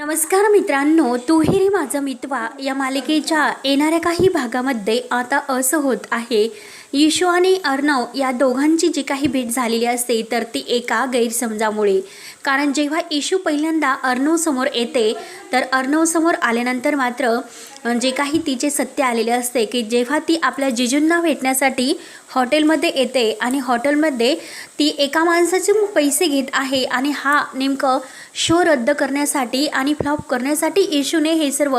नमस्कार मित्रांनो तुहेरी माझं मितवा या मालिकेच्या येणाऱ्या काही भागामध्ये आता असं होत आहे. यशू आणि अर्णव या दोघांची जी काही भेट झालेली असते तर ती एका गैरसमजामुळे. कारण जेव्हा इशू पहिल्यांदा अर्णव समोर येते तर अर्णव समोर आल्यानंतर मात्र जे काही तिचे सत्य आलेले असते की जेव्हा ती आपल्या जिजूंना भेटण्यासाठी हॉटेलमध्ये येते आणि हॉटेलमध्ये ती एका माणसाचे पैसे घेत आहे आणि हा नेमकं शो रद्द करण्यासाठी आणि फ्लॉप करण्यासाठी येशूने हे सर्व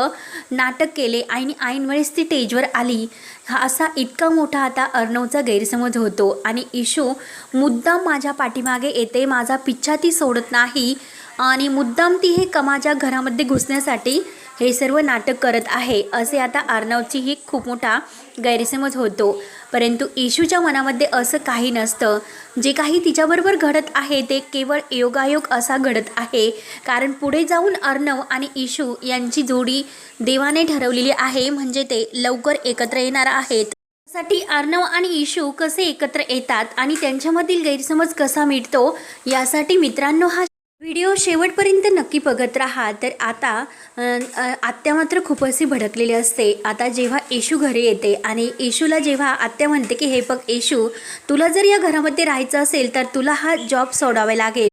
नाटक केले आणि ऐनवेळेस ती स्टेजवर आली. हा असा इतका मोठा आता अर्णवचा गैरसमज होतो आणि इशू मुद्दाम माझ्या पाठीमागे येते माझा पिच्छा ती सोडत नाही आणि मुद्दाम ती हे कमाच्या घरामध्ये घुसण्यासाठी हे सर्व नाटक करत आहे असे आता अर्णवचीही खूप मोठा गैरसमज होतो. परंतु येशूच्या मनामध्ये असं काही नसतं. जे काही तिच्याबरोबर घडत आहे ते केवळ योगायोग असा घडत आहे. कारण पुढे जाऊन अर्णव आणि इशू यांची जोडी देवाने ठरवलेली आहे म्हणजे ते लवकर एकत्र येणार आहेत. साठी अर्णव आणि इशू कसे एकत्र येतात आणि त्यांच्यामधील गैरसमज कसा मिटतो यासाठी मित्रांनो हा व्हिडिओ शेवटपर्यंत नक्की बघत राहा. तर आता आत्या मात्र खूप अशी भडकलेली असते. आता जेव्हा येशू घरी येते आणि येशूला जेव्हा आत्या म्हणते की हे बघ येशू तुला जर या घरामध्ये राहायचं असेल तर तुला हा जॉब सोडावा लागेल.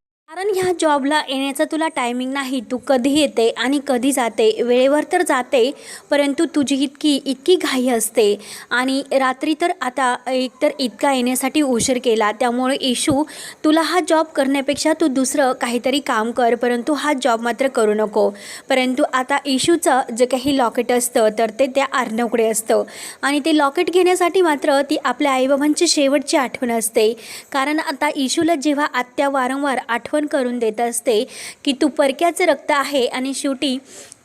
ह्या जॉबला येण्याचा तुला टायमिंग नाही. तू कधी येते आणि कधी जाते? वेळेवर तर जाते परंतु तुझी इतकी इतकी घाई असते. आणि रात्री तर आता एकतर इतका येण्यासाठी उशीर केला. त्यामुळे इशू तुला हा जॉब करण्यापेक्षा तू दुसरं काहीतरी काम कर परंतु हा जॉब मात्र करू नको. परंतु आता इशूचं जे काही लॉकेट असतं तर ते त्या अर्णवकडे असतं. आणि ते लॉकेट घेण्यासाठी मात्र ती आपल्या आईबाबांची शेवटची आठवण असते. कारण आता इशूला जेव्हा आत्या वारंवार आठवण करून देत असते की तू परक्याचं रक्त आहे आणि शेवटी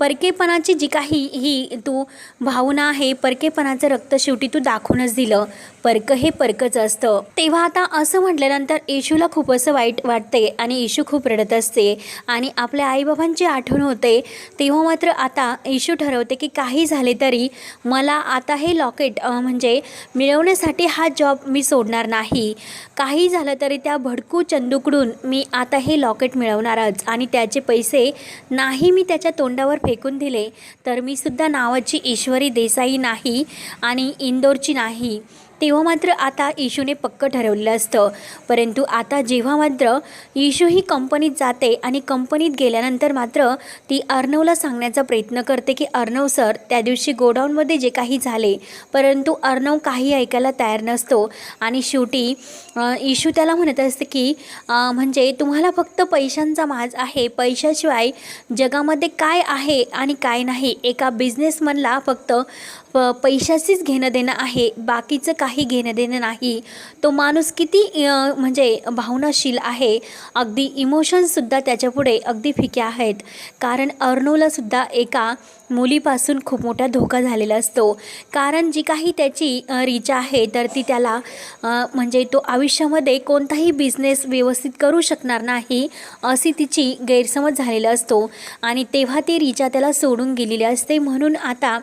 परकेपणाची जी काही ही तू भावना आहे परकेपणाचं रक्त शेवटी तू दाखवूनच दिलं. परक हे परकच असतं. तेव्हा आता असं म्हटल्यानंतर येशूला खूप असं वाईट वाटते आणि येशू खूप रडत असते आणि आपल्या आईबाबांची आठवण होते. तेव्हा मात्र आता येशू ठरवते की काही झाले तरी मला आता हे लॉकेट म्हणजे मिळवण्यासाठी हा जॉब मी सोडणार नाही. काही झालं तरी त्या भडकू चंदूकडून मी आता हे लॉकेट मिळवणारच आणि त्याचे पैसे नाही मी त्याच्या तोंडावर फे फेकून दिले तर मी सुद्धा नावाची ईश्वरी देसाई नाही आणि इंदोरची नाही. तेव्हा मात्र आता इशूने पक्क ठरवलेलं असतं. परंतु आता जेव्हा मात्र इशू ही कंपनीत जाते आणि कंपनीत गेल्यानंतर मात्र ती अर्णवला सांगण्याचा प्रयत्न करते की अर्णव सर त्या दिवशी गोडाऊनमध्ये जे काही झाले परंतु अर्णव काही ऐकायला तयार नसतो. आणि शेवटी इशू त्याला म्हणत असते की म्हणजे तुम्हाला फक्त पैशांचा माज आहे. पैशाशिवाय जगामध्ये काय आहे आणि काय नाही एका बिझनेसमनला फक्त प पैशाशीच घेणं देणं आहे बाकीचं काही घेणं देणं नाही तो माणूस किती म्हणजे भावनाशील आहे अगदी इमोशन्ससुद्धा त्याच्यापुढे अगदी फिके आहेत. कारण अर्णवलासुद्धा एका मुलीपासून खूप मोठा धोका झालेला असतो. कारण जी काही त्याची रिचा आहे तर ती त्याला म्हणजे तो आयुष्यामध्ये कोणताही बिझनेस व्यवस्थित करू शकणार नाही अशी तिची गैरसमज झालेला असतो. आणि तेव्हा ती रिचा त्याला सोडून गेलेली असते. म्हणून आता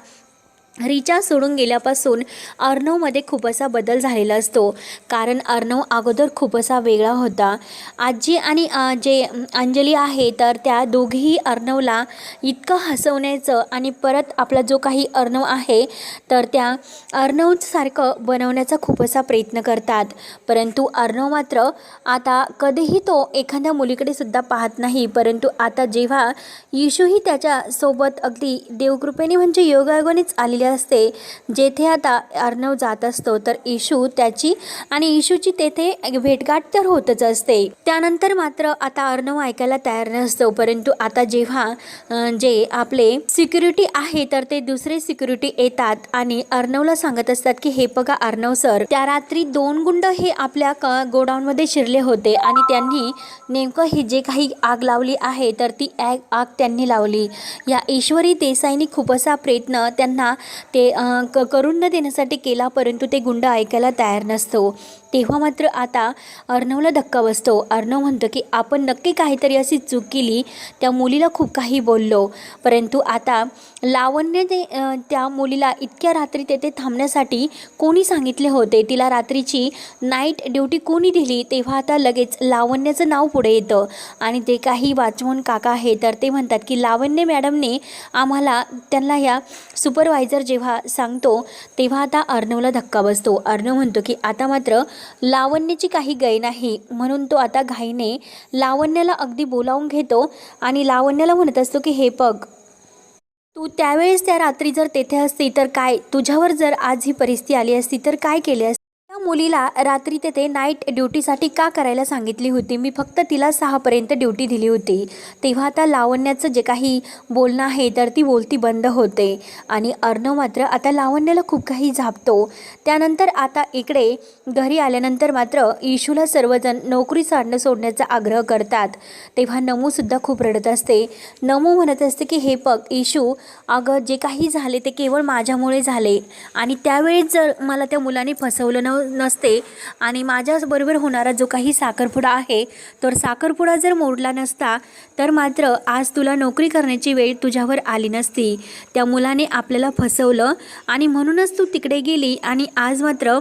रिचा सोडून गेल्यापासून अर्णवमध्ये खूप असा बदल झालेला असतो. कारण अर्णव अगोदर खूप असा वेगळा होता. आजी आणि जे अंजली आहे तर त्या दोघीही अर्णवला इतकं हसवण्याचं आणि परत आपला जो काही अर्णव आहे तर त्या अर्णवसारखं बनवण्याचा खूप असा प्रयत्न करतात. परंतु अर्णव मात्र आता कधीही तो एखाद्या मुलीकडे सुद्धा पाहत नाही. परंतु आता जेव्हा येशूही त्याच्यासोबत अगदी देवकृपेने म्हणजे योगायोगानेच आलेले असते. जेथे आता अर्णव जात असतो तर इशू त्याची आणि इशूची तेथे भेटगाठ तर होतच असते. त्यानंतर मात्र आता अर्णव ऐकायला तयार नसतो परंतु आता जेव्हा जे आपले सिक्युरिटी आहे तर ते दुसरे सिक्युरिटी येतात आणि अर्णवला सांगत असतात की हे बघा अर्णव सर त्या रात्री दोन गुंड हे आपल्या क गोडाऊनमध्ये शिरले होते आणि त्यांनी नेमकं ही जे काही आग लावली आहे तर ती आग आग त्यांनी लावली. या ईश्वरी देसाईंनी खूप असा प्रयत्न त्यांना ते क करून न देण्यासाठी केला परंतु ते गुंड ऐकायला तयार नसतो. तेव्हा मात्र आता अर्णवला धक्का बसतो. अर्णव म्हणतो की आपण नक्की काहीतरी अशी चूक केली. त्या मुलीला खूप काही बोललो. परंतु आता लावण्य ते त्या मुलीला इतक्या रात्री तेथे थांबण्यासाठी कोणी सांगितले होते? तिला रात्रीची नाईट ड्युटी कोणी दिली? तेव्हा आता लगेच लावण्याचं नाव पुढे येतं. आणि ते काही वाचवून काका आहे तर ते म्हणतात की लावण्य मॅडमने आम्हाला त्यांना ह्या सुपरवायझर जेव्हा सांगतो तेव्हा आता अर्णवला धक्का बसतो. अर्णव म्हणतो की आता मात्र लावण्याची काही गय नाही. म्हणून तो आता घाईने लावण्याला अगदी बोलावून घेतो आणि लावण्याला म्हणत असतो की हे पग तू त्यावेळेस त्या रात्री जर तेथे असती तर काय? तुझ्यावर जर आज ही परिस्थिती आली असती तर काय केले असते? मुलीला रात्री तेथे नाईट ड्युटीसाठी का करायला सांगितली होती? मी फक्त तिला सहापर्यंत ड्युटी दिली होती. तेव्हा आता लावण्याचं जे काही बोलणं आहे तर ती बोलती बंद होते. आणि अर्णव मात्र आता लावण्याला खूप काही झापतो. त्यानंतर आता इकडे घरी आल्यानंतर मात्र इशूला सर्वजण नोकरी साडणं सोडण्याचा आग्रह करतात. तेव्हा नमूसुद्धा खूप रडत असते. नमू म्हणत असते की हे पग इशू अगं जे काही झाले ते केवळ माझ्यामुळे झाले. आणि त्यावेळेस जर मला त्या मुलाने फसवलं न नसते आणि माझ्याबरोबर होणारा जो काही साखरपुडा आहे तर साखरपुडा जर मोडला नसता तर मात्र आज तुला नोकरी करण्याची वेळ तुझ्यावर आली नसती. त्या मुलाने आपल्याला फसवलं आणि म्हणूनच तू तिकडे गेली आणि आज मात्र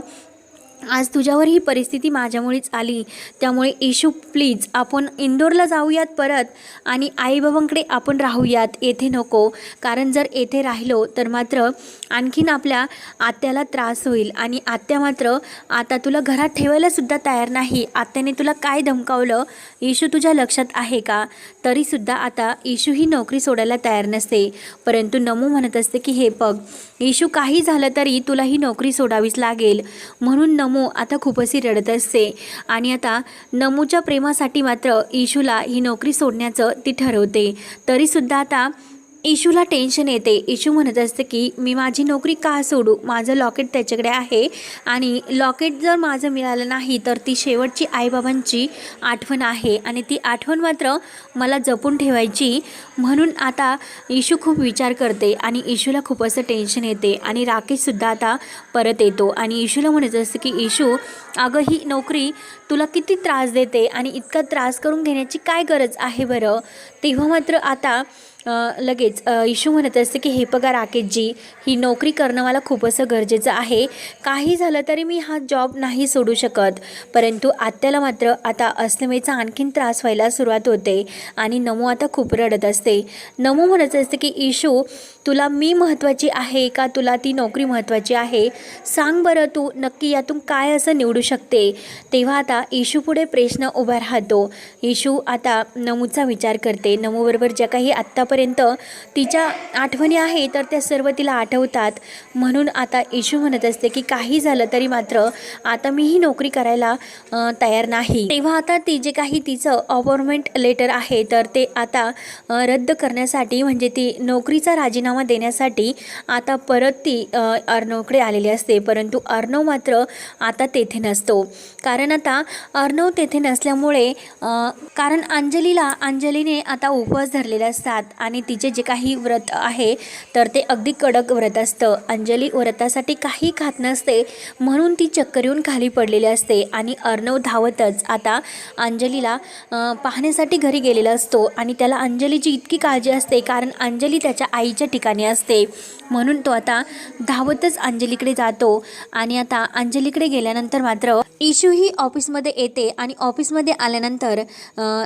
आज तुझ्यावर ही परिस्थिती माझ्यामुळेच आली. त्यामुळे येशू प्लीज आपण इंदोरला जाऊयात परत आणि आईबाबांकडे आपण राहूयात. येथे नको. कारण जर येथे राहिलो तर मात्र आणखीन आपल्या आत्याला त्रास होईल. आणि आत्या मात्र आता तुला घरात ठेवायलासुद्धा तयार नाही. आत्याने तुला काय धमकावलं? येशू तुझ्या लक्षात आहे का? तरीसुद्धा आता इशू ही नोकरी सोडायला तयार नसते. परंतु नमू म्हणत असते की हे बघ येशू काही झालं तरी तुला ही नोकरी सोडावीच लागेल. म्हणून नमू आता खूप अशी रडत असते. आणि आता नमूच्या प्रेमासाठी मात्र इशूला ही नोकरी सोडण्याचं ती ठरवते. तरीसुद्धा आता इशूला टेन्शन येते. इशू म्हणत असते की मी माझी नोकरी का सोडू? माझं लॉकेट त्याच्याकडे आहे आणि लॉकेट जर माझं मिळालं नाही तर ती शेवटची आईबाबांची आठवण आहे आणि ती आठवण मात्र मला जपून ठेवायची. म्हणून आता इशू खूप विचार करते आणि इशूला खूप असं टेन्शन येते आणि राकेशसुद्धा आता परत येतो आणि इशूला म्हणत असते की इशू अगं ही नोकरी तुला किती त्रास देते आणि इतका त्रास करून घेण्याची काय गरज आहे बरं? तेव्हा मात्र आता लगेच इशू म्हणत असते की हे बघा राकेशजी ही नोकरी करणं मला खूप असं गरजेचं आहे. काही झालं तरी मी हा जॉब नाही सोडू शकत. परंतु आत्याला मात्र आता अस्लमेचा आणखीन त्रास व्हायला सुरुवात होते आणि नमो आता खूप रडत असते. नमो म्हणत असते की इशू तुला मी महत्त्वाची आहे का तुला ती नोकरी महत्त्वाची आहे? सांग बरं तू नक्की यातून काय असं निवडू शकते? तेव्हा आता इशू पुढे प्रश्न उभा राहतो. इशू आता नमूचा विचार करते. नमूबरोबर ज्या काही आत्तापर्यंत तिच्या आठवणी आहे तर त्या सर्व तिला आठवतात. म्हणून आता येशू म्हणत असते की काही झालं तरी मात्र आता मी ही नोकरी करायला तयार नाही. तेव्हा आता ती जे काही तिचं अपॉइंटमेंट लेटर आहे तर ते आता रद्द करण्यासाठी म्हणजे ती नोकरीचा राजीनामा देण्यासाठी आता परत ती अ, अर्णवकडे आलेली असते. परंतु अर्णव मात्र आता तेथे नसतो. कारण आता अर्णव तेथे नसल्यामुळे कारण अंजलीला अंजलीने आता उपवास धरलेले असतात. आणि तिचे जे काही व्रत आहे तर ते अगदी कडक व्रत असतं. अंजली व्रतासाठी काही खात नसते म्हणून ती चक्कर येऊन खाली पडलेली असते. आणि अर्णव धावतच आता अंजलीला पाहण्यासाठी घरी गेलेला असतो. आणि त्याला अंजलीची इतकी काळजी असते कारण अंजली त्याच्या आईच्या ठिकाणी असते. म्हणून तो आता धावतच अंजलीकडे जातो. आणि आता अंजलीकडे गेल्यानंतर मात्र इशू ही ऑफिसमध्ये येते आणि ऑफिसमध्ये आल्यानंतर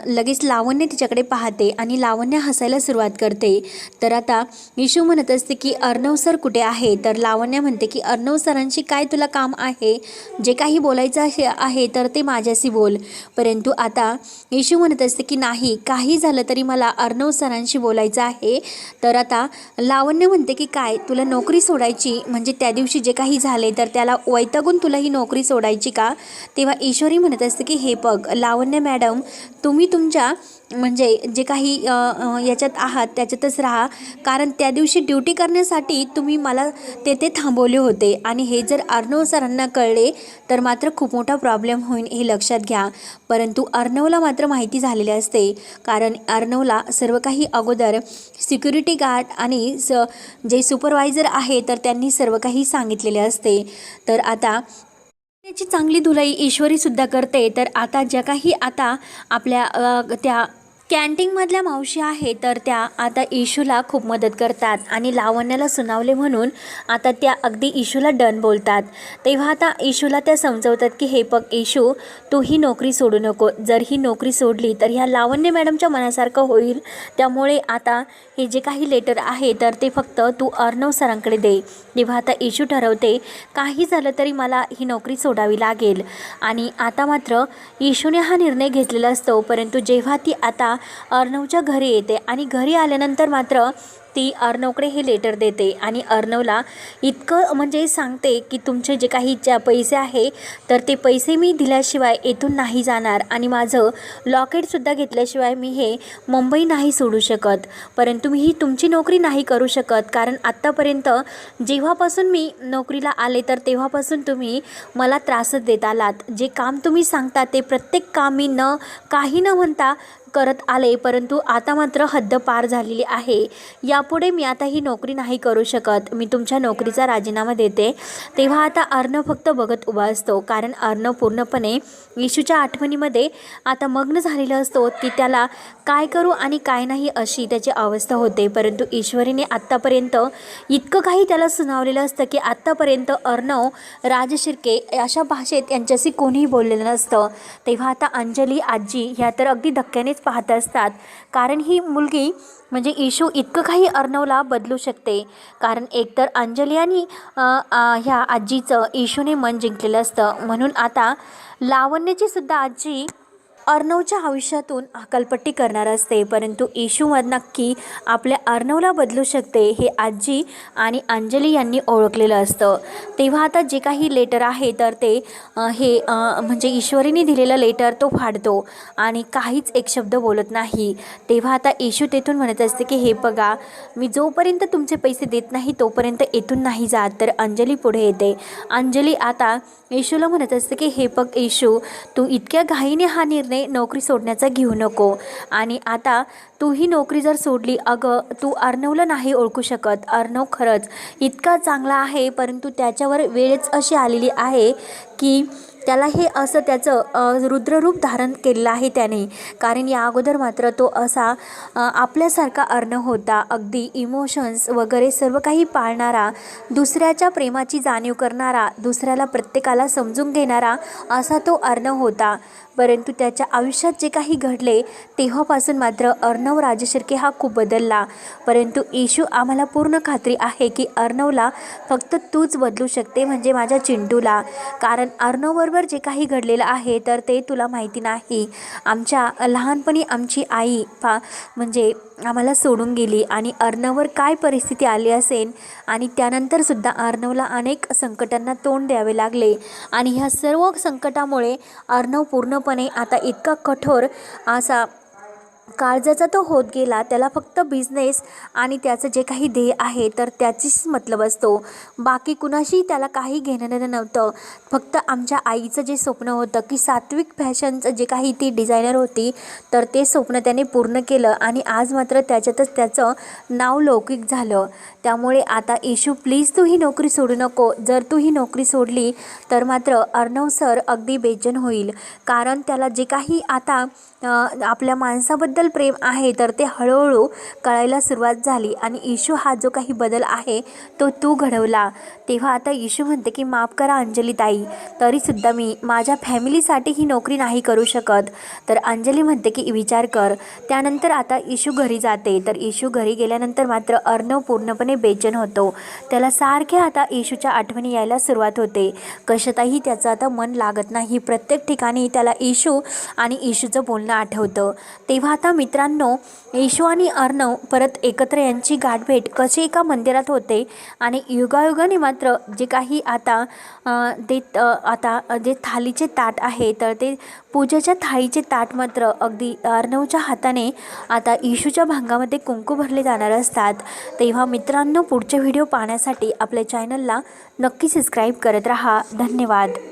लगेच लावण्य तिच्याकडे पाहते. आणि लावण्य हसायला सुरुवात करते. तर आता यशू म्हणत असते की अर्णव सर कुठे आहे? तर लावण्य म्हणते की अर्णव सरांशी काय तुला काम आहे? जे काही बोलायचं आहे तर ते माझ्याशी बोल. परंतु आता यशू म्हणत असते की नाही काही झालं तरी मला अर्णव सरांशी बोलायचं आहे. तर आता लावण्य म्हणते की काय तुला नोकरी सोडायची? म्हणजे त्या दिवशी जे काही झाले तर त्याला वैतागून तुला ही नोकरी सोडायची का? तेव्हा ईश्वरी म्हणत असते की हे बघ लावण्य मॅडम तुम्ही तुमच्या म्हणजे जे काही याच्यात आहात त्याच्यातच राहा. कारण त्या दिवशी ड्युटी करण्यासाठी तुम्ही मला तेथे थांबवले होते. आणि हे जर अर्णव सरांना कळले तर मात्र खूप मोठा प्रॉब्लेम होईल हे लक्षात घ्या. परंतु अर्णवला मात्र माहिती झालेली असते. कारण अर्णवला सर्व काही अगोदर सिक्युरिटी गार्ड आणि स जे सुपरवायझर आहे तर त्यांनी सर्व काही सांगितलेले असते. तर आता त्याची चांगली धुलाई ईश्वरीसुद्धा करते. तर आता ज्या काही आता आपल्या त्या कॅन्टीनमधल्या मावशी आहे तर त्या आता इशूला खूप मदत करतात आणि लावण्याला सुनावले म्हणून आता त्या अगदी इशूला डन बोलतात. तेव्हा आता इशूला त्या समजवतात की हे बघ इशू तू ही नोकरी सोडू नको. जर ही नोकरी सोडली तर ह्या लावण्य मॅडमच्या मनासारखं होईल. त्यामुळे आता हे जे काही लेटर आहे तर ते फक्त तू अर्णव सरांकडे दे. तेव्हा आता इशू ठरवते काही झालं तरी मला ही नोकरी सोडावी लागेल. आणि आता मात्र इशूने हा निर्णय घेतलेला असतो परंतु जेव्हा ती आता अर्णवच्या घरी येते आणि घरी आल्यानंतर मात्र ती अर्णवकडे हे लेटर देते आणि अर्णवला इतकं म्हणजे सांगते की तुमचे जे काही ज्या पैसे आहे तर ते पैसे मी दिल्याशिवाय येथून नाही जाणार आणि माझं लॉकेटसुद्धा घेतल्याशिवाय मी हे मुंबई नाही सोडू शकत. परंतु मी ही तुमची नोकरी नाही करू शकत कारण आत्तापर्यंत जेव्हापासून मी नोकरीला आले तर तेव्हापासून तुम्ही मला त्रासच देत आलात जे काम तुम्ही सांगता ते प्रत्येक काम मी न काही न म्हणता करत आले परंतु आता मात्र हद्द पार झालेली आहे. यापुढे मी आता ही नोकरी नाही करू शकत. मी तुमच्या नोकरीचा राजीनामा देते. तेव्हा आता अर्णव फक्त बघत उभा असतो. कारण अर्णव पूर्णपणे येशूच्या आठवणीमध्ये आता मग्न झालेला असतो की त्याला काय करू आणि काय नाही अशी त्याची अवस्था होते. परंतु ईश्वरीने आत्तापर्यंत इतकं काही त्याला सुनावलेलं असतं की आत्तापर्यंत अर्णव राज शिर्के अशा भाषेत यांच्याशी कोणीही बोललेलं नसतं. तेव्हा आता अंजली आजी ह्या तर अगदी धक्क्यानेच पाहत असतात. कारण ही मुलगी म्हणजे इशू इतकं काही अर्णवला बदलू शकते. कारण एकतर अंजली आणि ह्या आजीचं इशूने मन जिंकलेलं असतं. म्हणून आता लावण्याची सुद्धा आजी अर्णवच्या आयुष्यातून हकलपट्टी करणार असते परंतु इशूमध नक्की आपल्या अर्णवला बदलू शकते हे आजी आणि अंजली यांनी ओळखलेलं असतं. तेव्हा आता जे काही लेटर आहे तर ते हे म्हणजे ईश्वरीने दिलेलं लेटर तो फाडतो आणि काहीच एक शब्द बोलत नाही. तेव्हा आता येशू तेथून म्हणत असते की हे बघा मी जोपर्यंत तुमचे पैसे देत नाही तोपर्यंत येथून नाही जात. तर अंजली पुढे येते. अंजली आता येशूला म्हणत असते की हे बघ येशू तू इतक्या घाईने हा निर्णय नोकरी सोडण्याचा घेऊ नको. आणि आता तू ही नोकरी जर सोडली अगं तू अर्णवला नाही ओळखू शकत. अर्णव खरंच इतका चांगला आहे परंतु त्याच्यावर वेळच अशी आलेली आहे की त्याला हे असं त्याचं रुद्ररूप धारण केलेलं आहे त्याने. कारण या अगोदर मात्र तो असा आपल्यासारखा अर्ण होता. अगदी इमोशन्स वगैरे सर्व काही पाळणारा दुसऱ्याच्या प्रेमाची जाणीव करणारा दुसऱ्याला प्रत्येकाला समजून घेणारा असा तो अर्ण होता. परंतु त्याच्या आयुष्यात जे काही घडले तेव्हापासून मात्र अर्णव राजशिर्के हा खूप बदलला. परंतु इशू आम्हाला पूर्ण खात्री आहे की अर्णवला फक्त तूच बदलू शकते म्हणजे माझ्या चिंटूला. कारण अर्णवबरोबर जे काही घडलेलं आहे तर ते तुला माहिती नाही. आमच्या लहानपणी आमची आई पा म्हणजे आम्हाला सोडून गेली आणि अर्णववर काय परिस्थिती आली असेल आणि त्यानंतरसुद्धा अर्णवला अनेक संकटांना तोंड द्यावे लागले. आणि ह्या सर्व संकटामुळे अर्णव पूर्णपणे आता इतका कठोर असा काळजाचा तो होत गेला त्याला फक्त बिझनेस आणि त्याचं जे काही ध्येय आहे तर त्याचीच मतलब असतो. बाकी कुणाशी त्याला काही घेणं देणं नव्हतं. फक्त आमच्या आईचं जे स्वप्न होतं की सात्विक फॅशनचं जे काही ती डिझायनर होती तर ते स्वप्न त्याने पूर्ण केलं आणि आज मात्र त्याच्यातच त्याचं नाव लौकिक झालं. त्यामुळे आता इशू प्लीज तू ही नोकरी सोडू नको. जर तू ही नोकरी सोडली तर मात्र अर्णव सर अगदी बेचैन होईल. कारण त्याला जे काही आता आपल्या माणसाबद्दल प्रेम आहे तर ते हळूहळू कळायला सुरुवात झाली आणि इशू हा जो काही बदल आहे तो तू घडवला. तेव्हा आता इशू म्हणते की माफ करा अंजली ताई तरीसुद्धा मी माझ्या फॅमिलीसाठी ही नोकरी नाही करू शकत. तर अंजली म्हणते की विचार कर. त्यानंतर आता इशू घरी जाते. तर इशू घरी गेल्यानंतर मात्र अर्णव पूर्णपणे बेचन होतो. त्याला सारख्या आता इशूच्या आठवणी यायला सुरुवात होते. कशातही त्याचं आता मन लागत नाही. प्रत्येक ठिकाणी त्याला इशू आणि इशूचं बोलणं आठवतं. तेव्हा आता मित्रांनो येशू आणि अर्णव परत एकत्र यांची गाठभेट कशी एका मंदिरात होते आणि युगायुगाने मात्र जे काही आता ते आता जे थालीचे ताट आहे तर ते पूजेच्या थाळीचे ताट मात्र अगदी अर्णवच्या हाताने आता इशूच्या भांगामध्ये कुंकू भरले जाणार असतात. तेव्हा मित्रांनो पुढचे व्हिडिओ पाहण्यासाठी आपल्या चॅनलला नक्की सबस्क्राईब करत राहा. धन्यवाद.